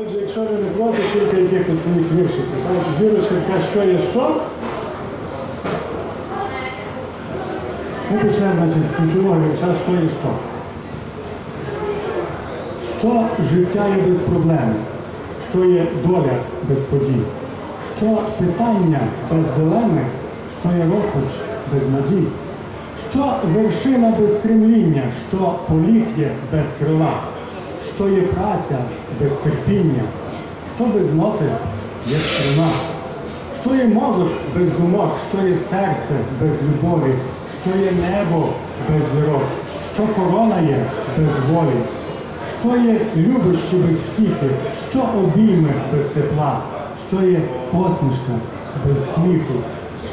Отже, якщо ви не проти, кілька якихось своїх віршів. Така, що є що. Ми почнемо, значить, з ключового вірша, що є що. Що життя є без проблем, що є доля без подій, що питання без дилеми, що є розпач без надій, що вершина без стремління, що політ є без крила, що є праця без терпіння, що без ноти є струна, що є мозок без думок, що є серце без любові, що є небо без зірок, що корона є без волі, що є любощі без втіхи, що обійми без тепла, що є посмішка без сміху,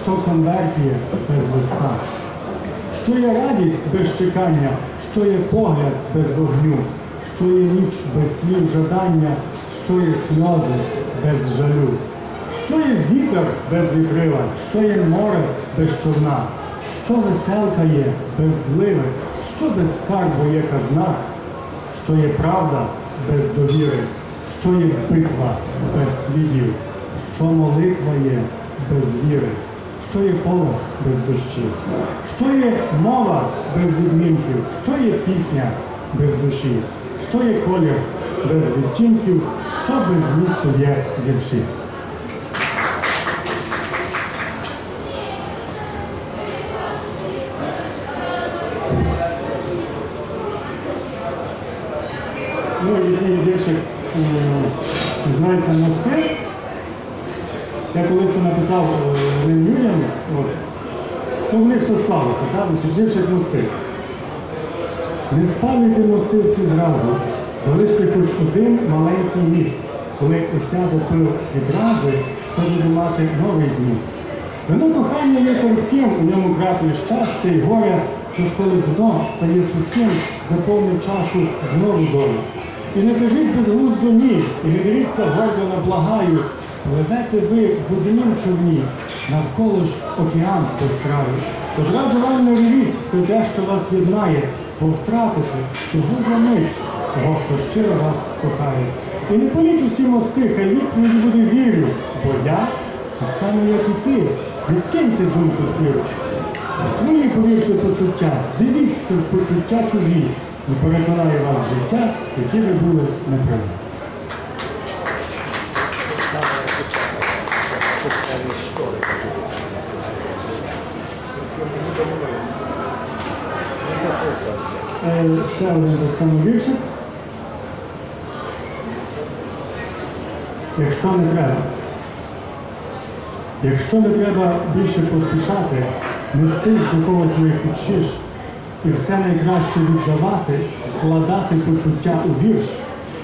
що конверт без листа, що є радість без чекання, що є погляд без вогню, що є ніч без слів жадання, що є сльози без жалю, що є вітер без вітрила, що є море без човна, що веселка є без зливи, що без скарбу є казна, що є правда без довіри, що є битва без слідів, що молитва є без віри, що є поле без дощів, що є мова без відмінків, що є пісня без душі, що є колір без відтінків, що без змісту є вірші. Ну, який віршик називається Мости. Я колись написав е, одним людям, от, ну в них все склалося? Віршик мости. Не спалюйте мости всі зразу, залиште хоч один маленький міст. Коли осяде пил відрази, все буде мати новий зміст. Вино кохання є терпким, у ньому краплі щастя і горя, тож коли дно стає сухим, заповнить чашу знову долю. І не кажіть безглуздо ні, і не дивіться гордо на благаю, пливете ви в однім човні, навколо ж океан безкраю. Тож раджу вам не ревіть все те, що вас єднає, бо втратите всього за мить того, хто щиро вас кохає. І не політь усі мости, хай відповіді буде вірю, бо я, так само як і ти, відкиньте думку сіру. В свої повірте почуття, дивіться в почуття чужі, і переконає вас життя, яке ви були неправі. Е, Ще один так само віршик. Якщо не треба. Якщо не треба більше поспішати, нестись до когось не хочеш, і все найкраще віддавати, вкладати почуття у вірш.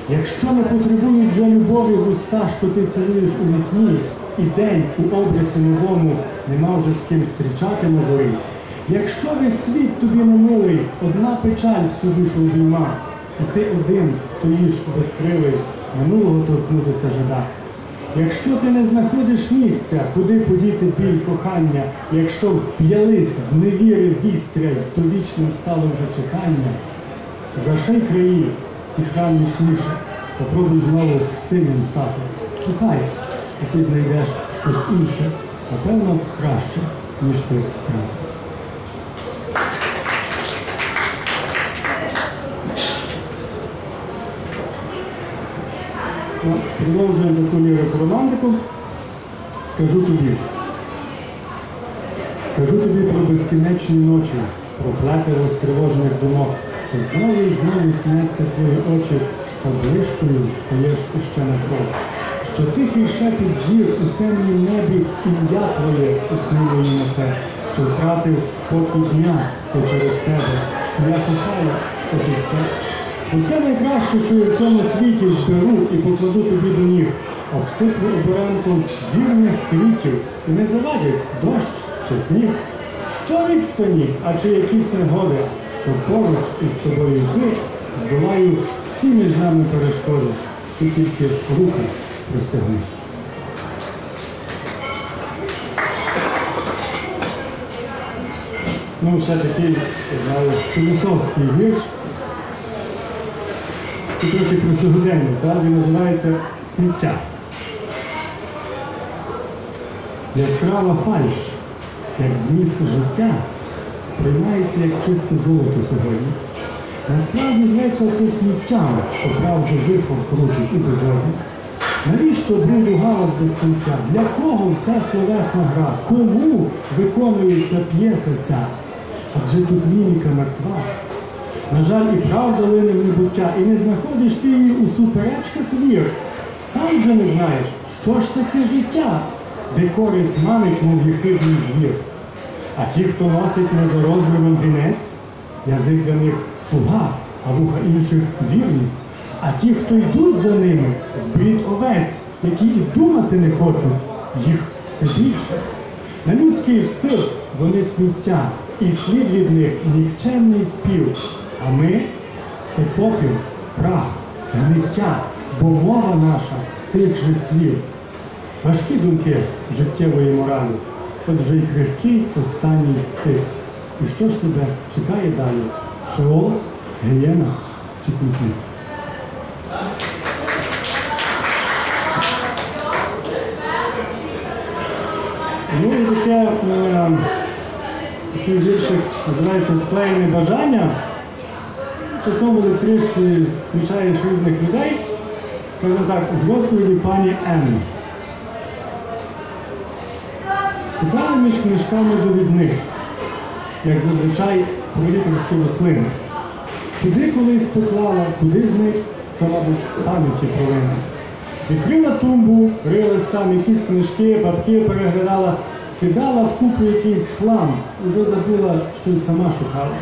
Якщо не потребують вже любові уста, що ти цілуєш у вісні, і день у образі новому нема вже з ким зустрічати на зорі. Якщо весь світ тобі не милий, одна печаль всю душу обійма, і ти один стоїш безкривий, минулого торкнутися жада. Якщо ти не знаходиш місця, куди подіти біль кохання, якщо вп'ялись з невіри вістря, то вічним стало вже чекання. Заший краї, всіх ран міцніше, попробуй знову синім стати. Шукай, і ти знайдеш щось інше, напевно, краще, ніж ти втратив. Продовжуємо таку лірику романтику. Скажу тобі. Скажу тобі про безкінечні ночі, про плетиво стривожених думок, що знову і знову сняться твої очі, що ближчою стаєш іще на крок. Що тихий шепіт зір у темнім небі ім'я твоє у несе, що втратив спокій дня, то через тебе, що я кохаю, от і все. Усе найкраще, що я в цьому світі зберу і покладу тобі до ніг, обсиплю оберемком вірних квітів і не завадять дощ чи сніг. Що відстані, а чи якісь негоди, що поруч із тобою йти, здолаю всі між нами перешкоди, ти тільки руки простягни. Ну, ще такий, знаю, філософський вірш. Трохи про сьогодення, так? він називається сміття. Яскрава фальш, як зміст життя, сприймається як чисте золото сьогодні. Насправді зветься це сміттям, що правду вихор крутить і безодні. Навіщо бруду галас без кінця? Для кого вся словесна гра? Кому виконується п'єса ця? Адже тут міміка мертва. На жаль, і правда лине в небуття, і не знаходиш ти її у суперечках вір. Сам же не знаєш, що ж таке життя, де користь манить, мов єхидний звір. А ті, хто носить незарозливим вінець, язик для них слуга, а вуха інших вірність. А ті, хто йдуть за ними, збрід овець, які і думати не хочуть, їх все більше. На людський встиг вони сміття, і слід від них нікчемний спів. А ми це попіл, прах, гниття, бо мова наша з тих же слів. Важкі думки життєвої моралі, ось вже й крихкий останній стих. І що ж тебе чекає далі? Шеол, гієна чи смітник? Ну і таке, е, такий віршик називається Склеєне бажання. Часом в електричці зустрічаєш різних людей, скажімо так, з розповіді пані М. Шукали між книжками довідних, як зазвичай про лікарські рослини. Куди колись поклала, куди зник, та, мабуть, пам'яті провина. Відкрила тумбу, рилась там якісь книжки, папки переглядала, скидала в купу якийсь хлам, уже забула, що й сама шукала.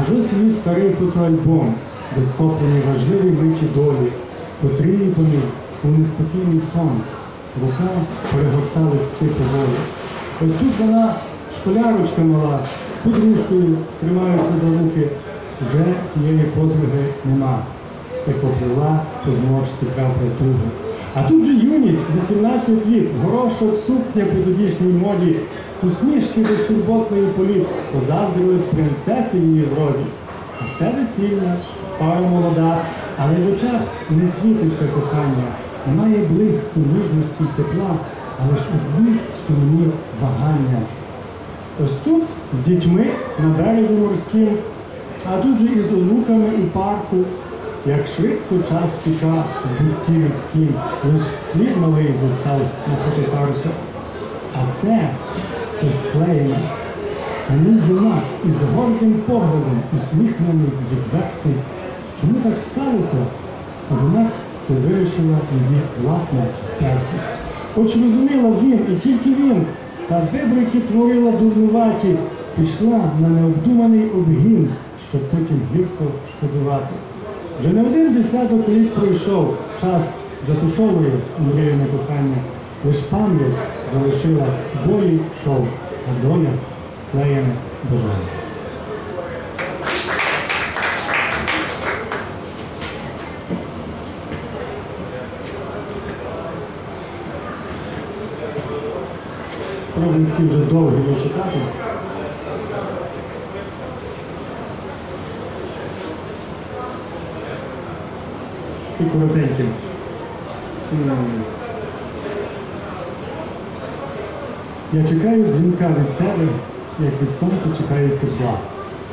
Аж ось її старий фотоальбом, де схоплені важливі миті долі, потрібані у неспокійний сон. Рука перегортали стки поволі. Ось тут вона, школярочка мала, з подружкою тримаються за руки. Вже тієї подруги нема. Як поплила, по зморшці крапля туги. А тут же юність, 18 літ, горошок, сукня по тодішній моді, усмішки безтурботної політ, позаздрили принцеси її вроді. А це весільна, пара молода, але в очах не світиться кохання, немає блиску, ніжності й тепла, але ж одні сумні вагання. Ось тут з дітьми на березі морським, а тут же і з онуками у парку, як швидко час тіка в бутті людським, лиш слід малий зостався на фотокартах. А це, це склеєно. На ній юнак із гордим поглядом, усміхнений, відвертий. Чому так сталося? Однак це вирішила її власна впертість. Хоч розуміла він і тільки він, та вибрики творила дурнуваті, пішла на необдуманий обгін, щоб потім гірко шкодувати. Вже не один десяток літ пройшов, час затушовує мріяне кохання, лиш пам'ять залишила болі шов, а доля склеєне бажання. Спробую такі вже довгі не читати. І коротенькі. Я чекаю дзвінка від тебе, як від сонця чекаю тепла,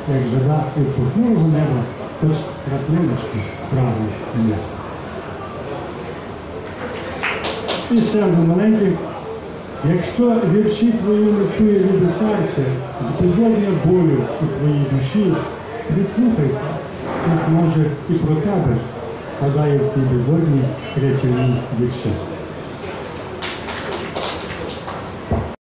як жара від похмурого неба, хоч краплиночки справді земля. І ще один маленький. Якщо вірші твої не чує любе серце, безодня болю у твоїй душі, прислухайся, хтось може і про тебе ж складає в цій безодні рятівні вірші.